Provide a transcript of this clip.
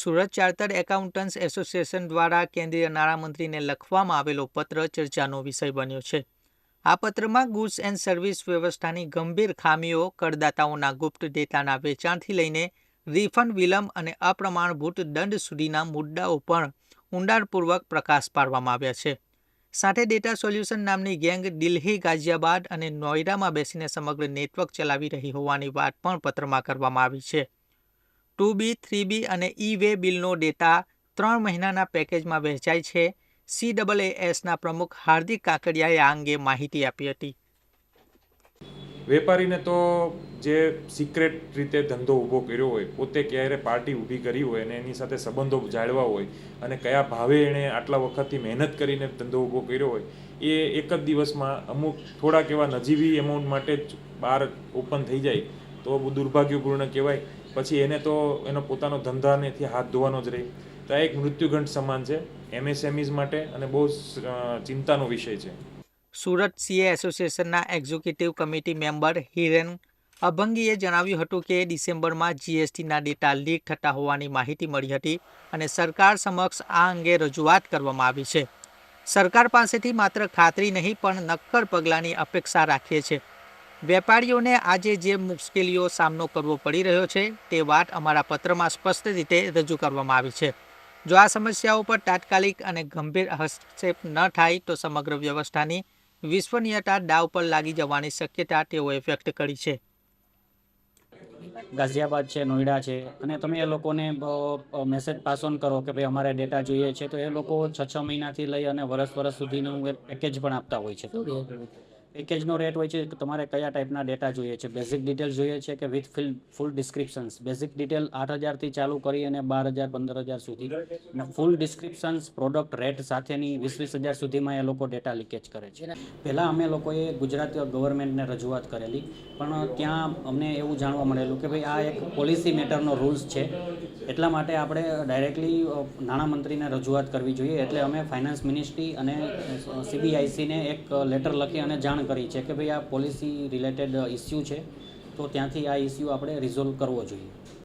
Surat chartered accountants association દ્વારા કેન્દ્રીય નાણામંત્રીને લખવામાં આવેલો પત્ર ચર્ચાનો વિષય બન્યો છે. આ પત્રમાં ગુડ્સ એન્ડ સર્વિસ વ્યવસ્થાની ગંભીર ખામીઓ, કરદાતાઓના ગુપ્ત ડેટાના વેચાણથી લઈને રિફંડ વિલંબ અને અપ્રમાણભૂત દંડ સુધીના મુદ્દાઓ પણ ઊંડાણપૂર્વક પ્રકાશ પાડવામાં આવ્યા છે. સાથે ડેટા સોલ્યુશન નામની ગેંગ દિલ્હી ગાઝિયાબાદ અને નોઈડામાં બેસીને સમગ્ર નેટવર્ક ચલાવી રહી હોવાની વાત પણ પત્રમાં કરવામાં આવી છે. ટુ બી થ્રી બી અને ઈ વે બિલનો ડેટા ત્રણ મહિનાના પેકેજમાં વહેંચાય છે. સી ડબલ એસના પ્રમુખ હાર્દિક કાકડિયાએ આ અંગે માહિતી આપી હતી. વેપારીને તો જે સિક્રેટ રીતે ધંધો ઊભો કર્યો હોય, પોતે ક્યારે પાર્ટી ઊભી કરી હોય અને એની સાથે સંબંધો જાળવા હોય અને કયા ભાવે એણે આટલા વખતથી મહેનત કરીને ધંધો ઊભો કર્યો હોય, એ એક જ દિવસમાં અમુક થોડાક એવા નજીવી એમાઉન્ટ માટે જ બહાર ઓપન થઈ જાય. તો દુર્ભાગ્યપૂર્ણ કહેવાય પછી એને તો એનો પોતાનો ધંધાનેથી હાથ ધોવાનો જ રહે. તો આ એક મૃત્યુગંઠ સમાન છે એમએસએમઈઝ માટે અને બહુ ચિંતાનો વિષય છે. સુરત સીએ એસોસિએશનના એક્ઝિક્યુટિવ કમિટી મેમ્બર હિરેન અભંગીએ જણાવ્યું હતું કે ડિસેમ્બરમાં જીએસટીના ડેટા લીક થતા હોવાની માહિતી મળી હતી અને સરકાર સમક્ષ આ અંગે રજૂઆત કરવામાં આવી છે. સરકાર પાસેથી માત્ર ખાતરી નહીં પણ નક્કર પગલાંની અપેક્ષા રાખીએ છીએ. વેપારીઓને આજે જે મુશ્કેલીઓ સામનો કરવો પડી રહ્યો છે, તે વાત અમારા પત્રમાં સ્પષ્ટ રીતે રજૂ કરવામાં આવી છે. જો આ સમસ્યાઓ પર તાત્કાલિક અને ગંભીર હસ્તક્ષેપ ન થાય, તો સમગ્ર વ્યવસ્થાની વિશ્વનીયતા દાવ પર લાગી જવાની શક્યતા તેઓએ વ્યક્ત કરી છે. ગાઝિયાબાદ છે, નોઈડા છે, અને તમે એ લોકોને મેસેજ પાસ ઓન કરો કે ભાઈ અમારે ડેટા જોઈએ છે, તો એ લોકો છ છ મહિનાથી લઈ અને વર્ષ વર્ષ સુધીનું પેકેજ પણ આપતા હોય છે. પેકેજનો રેટ હોય છે તમારે કયા ટાઈપના ડેટા જોઈએ છે? બેઝિક ડિટેલ જોઈએ છે કે with fill full descriptions basic detail આઠ હજારથી ચાલુ કરી અને બાર હજાર, પંદર હજાર સુધી. અને ફૂલ ડિસ્ક્રિપ્શન્સ પ્રોડક્ટ રેટ સાથેની વીસ વીસ હજાર સુધીમાં એ લોકો ડેટા લીકેજ કરે છે. પહેલાં અમે લોકોએ ગુજરાત ગવર્મેન્ટને રજૂઆત કરેલી, પણ ત્યાં અમને એવું જાણવા મળેલું કે ભાઈ આ એક પોલિસી મેટરનો રૂલ્સ છે. એટલા માટે આપણે ડાયરેક્ટલી નાણામંત્રીને રજૂઆત કરવી જોઈએ. એટલે અમે ફાઇનાન્સ મિનિસ્ટ્રી અને સીબીઆઈસીને એક લેટર લખી અને જાણ કરી છે કે ભાઈ આ પોલિસી રિલેટેડ ઇસ્યુ છે, તો ત્યાંથી આ ઇસ્યુ આપણે રિઝોલ્વ કરવો જોઈએ.